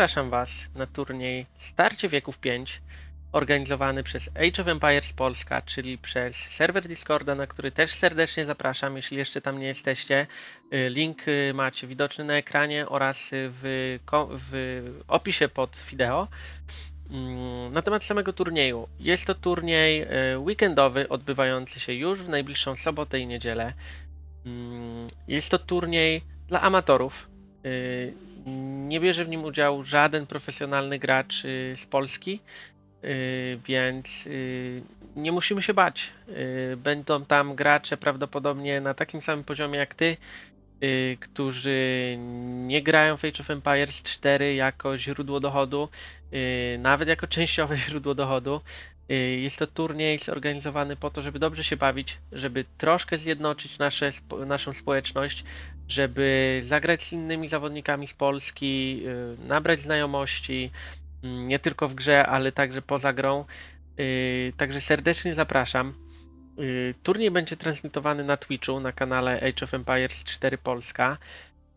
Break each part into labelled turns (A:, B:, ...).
A: Zapraszam Was na turniej Starcie Wieków 5, organizowany przez Age of Empires Polska, czyli przez serwer Discorda, na który też serdecznie zapraszam, jeśli jeszcze tam nie jesteście. Y, Link y, macie widoczny na ekranie oraz w, w opisie pod wideo. Mm, Na temat samego turnieju. Jest to turniej y, weekendowy, odbywający się już w najbliższą sobotę i niedzielę. Mm, Jest to turniej dla amatorów. Nie bierze w nim udziału żaden profesjonalny gracz y, z Polski, y, więc y, nie musimy się bać. Będą tam gracze prawdopodobnie na takim samym poziomie jak ty, którzy nie grają w Age of Empires 4 jako źródło dochodu, y, nawet jako częściowe źródło dochodu. Y, Jest to turniej zorganizowany po to, żeby dobrze się bawić, żeby troszkę zjednoczyć nasze, naszą społeczność, żeby zagrać z innymi zawodnikami z Polski, y, nabrać znajomości, nie tylko w grze, ale także poza grą. Y, Także serdecznie zapraszam. Y, Turniej będzie transmitowany na Twitchu na kanale Age of Empires 4 Polska.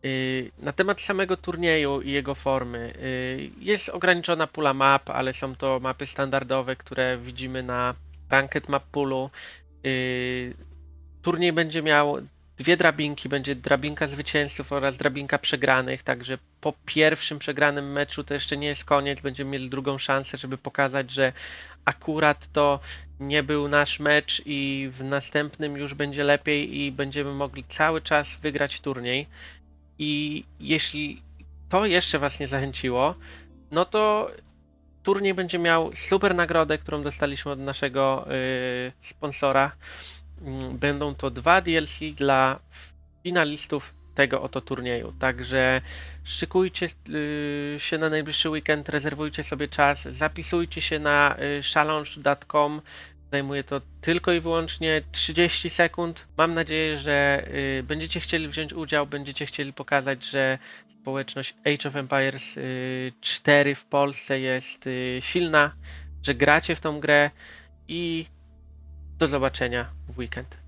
A: Y, Na temat samego turnieju i jego formy y, jest ograniczona pula map, ale są to mapy standardowe, które widzimy na Ranked Map Poolu. Turniej będzie miał dwie drabinki, będzie drabinka zwycięzców oraz drabinka przegranych, także po pierwszym przegranym meczu to jeszcze nie jest koniec, będziemy mieli drugą szansę, żeby pokazać, że akurat to nie był nasz mecz i w następnym już będzie lepiej i będziemy mogli cały czas wygrać turniej. I jeśli to jeszcze Was nie zachęciło, no to turniej będzie miał super nagrodę, którą dostaliśmy od naszego yy, sponsora. Mm, Będą to dwa DLC dla finalistów tego oto turnieju. Także szykujcie yy, się na najbliższy weekend, rezerwujcie sobie czas, zapisujcie się na yy, challenge.com. Zajmuje to tylko i wyłącznie 30 sekund. Mam nadzieję, że y, będziecie chcieli wziąć udział, będziecie chcieli pokazać, że społeczność Age of Empires y, 4 w Polsce jest y, silna, że gracie w tą grę i do zobaczenia w weekend.